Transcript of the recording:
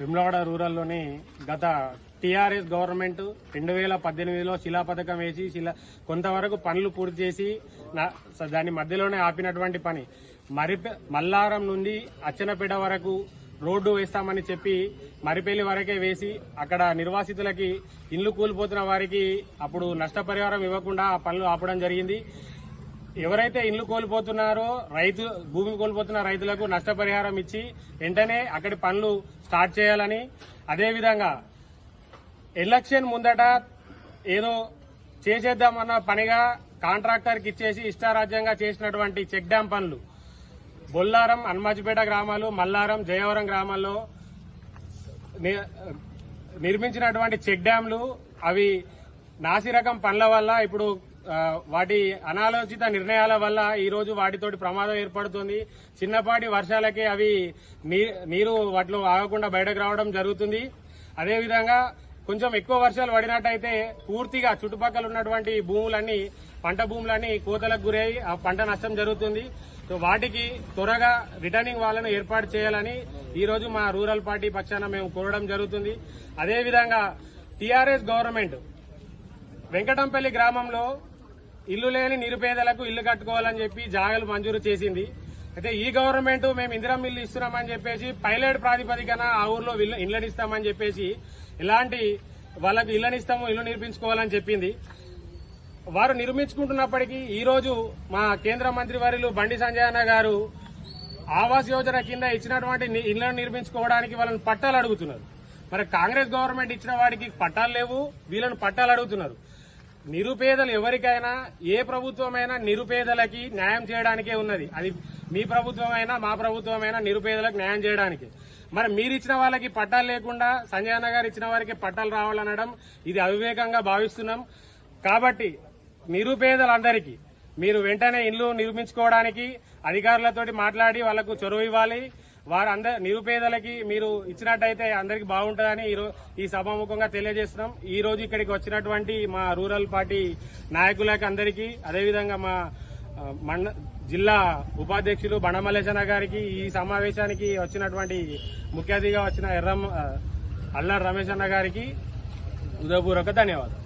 విమ్లవాడ రూరల్లోని గత TRS government రెండు వేల పద్దెనిమిదిలో శిలా పథకం వేసి శిలా కొంతవరకు పనులు పూర్తి చేసి నా- దాని మధ్యలోనే ఆపినటువంటి పని. మరి మల్లారం నుండి అచ్చనపేట వరకు రోడ్డు వేస్తామని చెప్పి మరిపల్లి వరకే వేసి అక్కడ నిర్వాసితులకి ఇల్లు కూలిపోతున్న వారికి అప్పుడు నష్టపరిహారం ఇవ్వకుండా ఆ పనులు ఆపడం జరిగింది. ఎవరైతే ఇల్లు కోల్పోతున్నారో రైతు భూమి కోల్పోతున్న రైతులకు నష్టపరిహారం ఇచ్చి వెంటనే అక్కడి పనులు స్టార్ట్ చేయాలని. అదేవిధంగా ఎలక్షన్ ముందట ఏదో చేసేద్దామన్న పనిగా కాంట్రాక్టర్కి ఇచ్చేసి ఇష్టారాజ్యంగా చేసినటువంటి చెక్ డ్యాం పనులు. బొల్లారం హనుమాజిపేట గ్రామాలు మల్లారం జయవరం గ్రామాల్లో ని- నిర్మించినటువంటి చెక్ డ్యాంలు అవి నాసిరకం పనుల వల్ల ఇప్పుడు వాటి అనాలోచిత నిర్ణయాల వల్ల ఈ రోజు వాటితోటి ప్రమాదం ఏర్పడుతుంది. చిన్నపాటి వర్షాలకే అవి నీ- నీరు వాటిలో ఆగకుండా బయటకు రావడం జరుగుతుంది. అదేవిధంగా కొంచెం ఎక్కువ వర్షాలు పడినట్టయితే పూర్తిగా చుట్టుపక్కల ఉన్నటువంటి భూములన్నీ పంట భూములన్నీ కోతలకు గురై ఆ పంట నష్టం జరుగుతుంది. సో వాటికి త్వరగా రిటర్నింగ్ వాళ్ళను ఏర్పాటు చేయాలని ఈ రోజు మా రూరల్ పార్టీ పక్షాన మేము కోరడం జరుగుతుంది. అదేవిధంగా టీఆర్ఎస్ గవర్నమెంట్ వెంకటంపల్లి గ్రామంలో ఇల్లు లేని నిరుపేదలకు ఇల్లు కట్టుకోవాలని చెప్పి జాగలు మంజూరు చేసింది. అయితే ఈ గవర్నమెంట్ మేము ఇందిరం ఇల్లు ఇస్తున్నామని చెప్పేసి పైలట్ ప్రాతిపదికన ఆ ఊర్లో ఇల్లు ఇళ్ళని ఇస్తామని చెప్పేసి ఇలాంటి వాళ్ళకు ఇళ్ళని ఇస్తాము ఇల్లు నిర్మించుకోవాలని చెప్పింది. వారు నిర్మించుకుంటున్నప్పటికీ ఈ రోజు మా కేంద్ర మంత్రి వర్యులు బండి సంజయ్ గారు ఆవాస్ యోజన కింద ఇచ్చినటువంటి ఇళ్ళను నిర్మించుకోవడానికి వాళ్ళని పట్టాలు అడుగుతున్నారు. మరి కాంగ్రెస్ గవర్నమెంట్ ఇచ్చిన వాడికి పట్టాలు లేవు వీళ్ళని పట్టాలు అడుగుతున్నారు. నిరుపేదలు ఎవరికైనా ఏ ప్రభుత్వమైనా నిరుపేదలకి న్యాయం చేయడానికే ఉన్నది. అది మీ ప్రభుత్వమైనా మా ప్రభుత్వమైనా నిరుపేదలకు న్యాయం చేయడానికి. మరి మీరు ఇచ్చిన వాళ్ళకి పట్టాలు లేకుండా సంజయ్ అన్న గారు ఇచ్చిన వారికి పట్టాలు రావాలనడం ఇది అవివేకంగా భావిస్తున్నాం. కాబట్టి నిరుపేదలందరికీ మీరు వెంటనే ఇల్లు నిర్మించుకోవడానికి అధికారులతోటి మాట్లాడి వాళ్ళకు చొరవ ఇవ్వాలి. వారందరు నిరుపేదలకి మీరు ఇచ్చినట్టయితే అందరికి బాగుంటుందని ఈ ఈ సభాముఖంగా తెలియజేస్తున్నాం. ఈ రోజు ఇక్కడికి వచ్చినటువంటి మా రూరల్ పార్టీ నాయకులకి అందరికీ అదేవిధంగా మా మండ జిల్లా ఉపాధ్యక్షులు బండమల్లేశన గారికి ఈ సమావేశానికి వచ్చినటువంటి ముఖ్య అతిథిగా వచ్చిన ఎర్రమ్మ అల్లా రమేష్ అన్న గారికి హృదయపూర్వక ధన్యవాదాలు.